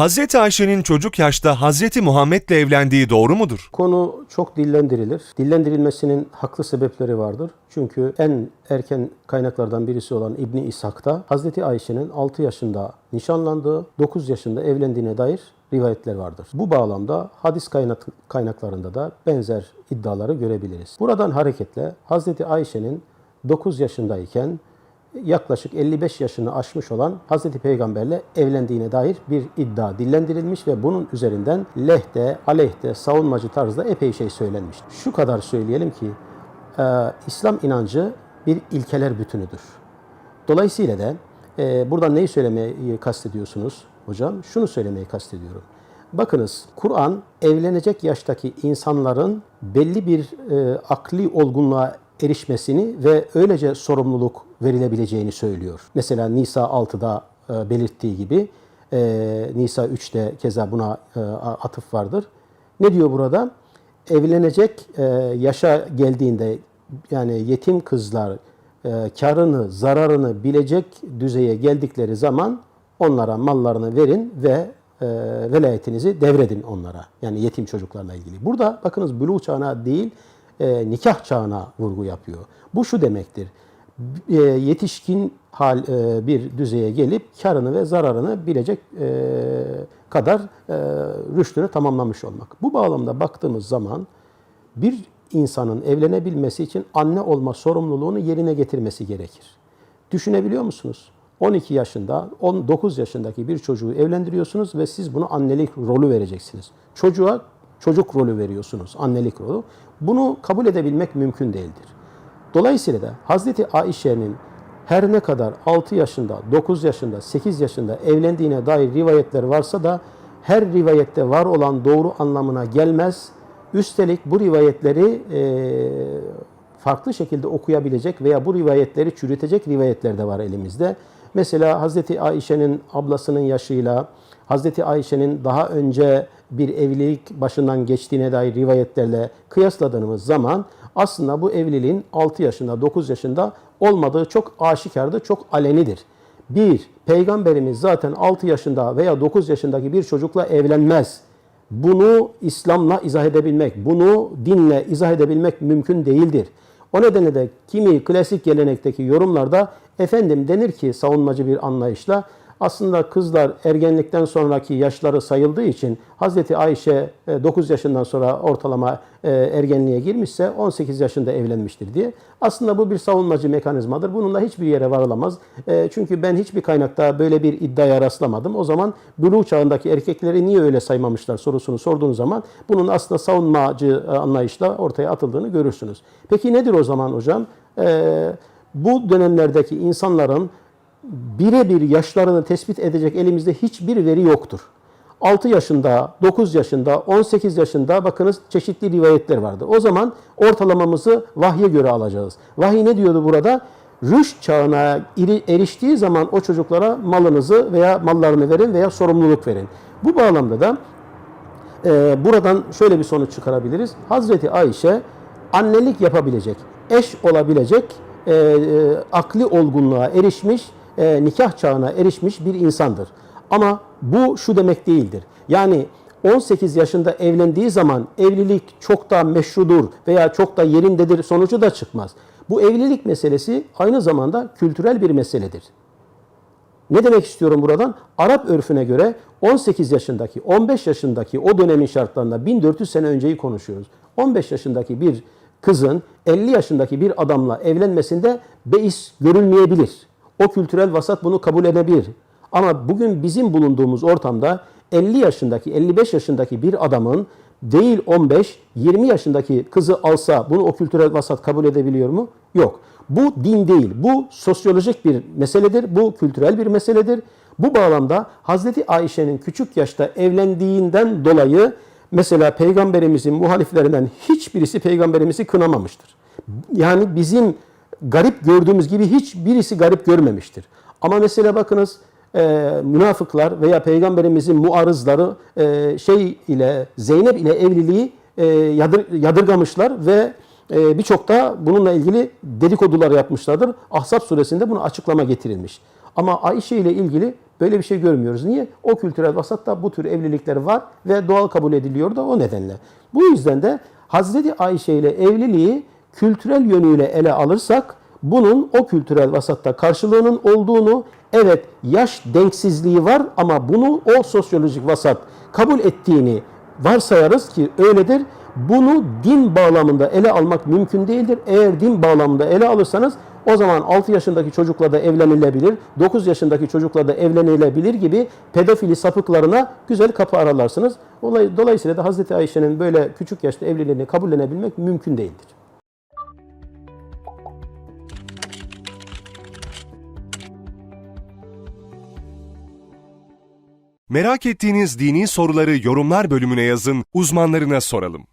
Hazreti Ayşe'nin çocuk yaşta Hazreti Muhammed'le evlendiği doğru mudur? Konu çok dillendirilir. Dillendirilmesinin haklı sebepleri vardır. Çünkü en erken kaynaklardan birisi olan İbni İshak'ta Hazreti Ayşe'nin 6 yaşında nişanlandığı, 9 yaşında evlendiğine dair rivayetler vardır. Bu bağlamda hadis kaynak, kaynaklarında da benzer iddiaları görebiliriz. Buradan hareketle Hazreti Ayşe'nin 9 yaşındayken yaklaşık 55 yaşını aşmış olan Hazreti Peygamberle evlendiğine dair bir iddia dillendirilmiş ve bunun üzerinden lehte, aleyhte, savunmacı tarzda epey şey söylenmiş. Şu kadar söyleyelim ki e, İslam inancı bir ilkeler bütünüdür. Dolayısıyla da e, buradan neyi söylemeyi kastediyorsunuz hocam? Şunu söylemeyi kastediyorum. Bakınız Kur'an evlenecek yaştaki insanların belli bir e, akli olgunluğa erişmesini ve öylece sorumluluk verilebileceğini söylüyor. Mesela Nisa 6'da e, belirttiği gibi e, Nisa 3'te keza buna e, atıf vardır. Ne diyor burada? Evlenecek yaşa geldiğinde yani yetim kızlar karını, zararını bilecek düzeye geldikleri zaman onlara mallarını verin ve velayetinizi devredin onlara. Yani yetim çocuklarla ilgili. Burada bakınız buluğ çağına değil, e, nikah çağına vurgu yapıyor. Bu şu demektir. E, yetişkin hal e, bir düzeye gelip karını ve zararını bilecek e, kadar e, rüştünü tamamlamış olmak. Bu bağlamda baktığımız zaman bir insanın evlenebilmesi için anne olma sorumluluğunu yerine getirmesi gerekir. Düşünebiliyor musunuz? 12 yaşında, 19 yaşındaki bir çocuğu evlendiriyorsunuz ve siz bunu annelik rolü vereceksiniz. Çocuğa çocuk rolü veriyorsunuz, annelik rolü. Bunu kabul edebilmek mümkün değildir. Dolayısıyla da Hazreti Ayşe'nin her ne kadar 6 yaşında, 9 yaşında, 8 yaşında evlendiğine dair rivayetler varsa da her rivayette var olan doğru anlamına gelmez. Üstelik bu rivayetleri e, farklı şekilde okuyabilecek veya bu rivayetleri çürütecek rivayetler de var elimizde. Mesela Hazreti Ayşe'nin ablasının yaşıyla, Hazreti Ayşe'nin daha önce bir evlilik başından geçtiğine dair rivayetlerle kıyasladığımız zaman aslında bu evliliğin 6 yaşında, 9 yaşında olmadığı çok aşikardır, çok alenidir. Bir, Peygamberimiz zaten 6 yaşında veya 9 yaşındaki bir çocukla evlenmez. Bunu İslam'la izah edebilmek, bunu dinle izah edebilmek mümkün değildir. O nedenle de kimi klasik gelenekteki yorumlarda efendim denir ki savunmacı bir anlayışla aslında kızlar ergenlikten sonraki yaşları sayıldığı için Hazreti Ayşe 9 yaşından sonra ortalama e, ergenliğe girmişse 18 yaşında evlenmiştir diye. Aslında bu bir savunmacı mekanizmadır. Bununla hiçbir yere varılamaz. E, çünkü ben hiçbir kaynakta böyle bir iddiaya rastlamadım. O zaman buluğ çağındaki erkekleri niye öyle saymamışlar sorusunu sorduğun zaman bunun aslında savunmacı e, anlayışla ortaya atıldığını görürsünüz. Peki nedir o zaman hocam? Bu dönemlerdeki insanların birebir yaşlarını tespit edecek elimizde hiçbir veri yoktur. 6 yaşında, 9 yaşında, 18 yaşında bakınız çeşitli rivayetler vardır. O zaman ortalamamızı vahye göre alacağız. Vahiy ne diyordu burada? Rüşt çağına eriştiği zaman o çocuklara malınızı veya mallarını verin veya sorumluluk verin. Bu bağlamda da e, buradan şöyle bir sonuç çıkarabiliriz. Hazreti Ayşe annelik yapabilecek, eş olabilecek, e, e, akli olgunluğa erişmiş, e, nikah çağına erişmiş bir insandır. Ama bu şu demek değildir. Yani 18 yaşında evlendiği zaman evlilik çok da meşrudur veya çok da yerindedir sonucu da çıkmaz. Bu evlilik meselesi aynı zamanda kültürel bir meseledir. Ne demek istiyorum buradan? Arap örfüne göre 18 yaşındaki, 15 yaşındaki o dönemin şartlarında 1400 sene önceyi konuşuyoruz. 15 yaşındaki bir kızın 50 yaşındaki bir adamla evlenmesinde beis görülmeyebilir. O kültürel vasat bunu kabul edebilir. Ama bugün bizim bulunduğumuz ortamda 50 yaşındaki, 55 yaşındaki bir adamın değil 15, 20 yaşındaki kızı alsa bunu o kültürel vasat kabul edebiliyor mu? Yok. Bu din değil. Bu sosyolojik bir meseledir. Bu kültürel bir meseledir. Bu bağlamda Hazreti Ayşe'nin küçük yaşta evlendiğinden dolayı mesela peygamberimizin muhaliflerinden hiçbirisi peygamberimizi kınamamıştır. Yani bizim garip gördüğümüz gibi hiç birisi garip görmemiştir. Ama mesela bakınız e, münafıklar veya peygamberimizin muarızları e, şey ile Zeynep ile evliliği e, yadır, yadırgamışlar ve e, birçok da bununla ilgili dedikodular yapmışlardır. Ahzab suresinde bunu açıklama getirilmiş. Ama Ayşe ile ilgili böyle bir şey görmüyoruz. Niye? O kültürel vasatta bu tür evlilikler var ve doğal kabul ediliyor da o nedenle. Bu yüzden de Hazreti Ayşe ile evliliği kültürel yönüyle ele alırsak bunun o kültürel vasatta karşılığının olduğunu evet yaş denksizliği var ama bunu o sosyolojik vasat kabul ettiğini varsayarız ki öyledir. Bunu din bağlamında ele almak mümkün değildir. Eğer din bağlamında ele alırsanız o zaman 6 yaşındaki çocukla da evlenilebilir, 9 yaşındaki çocukla da evlenilebilir gibi pedofili sapıklarına güzel kapı aralarsınız. Olay- Dolayısıyla da Hazreti Ayşe'nin böyle küçük yaşta evliliğini kabullenebilmek mümkün değildir. Merak ettiğiniz dini soruları yorumlar bölümüne yazın, uzmanlarına soralım.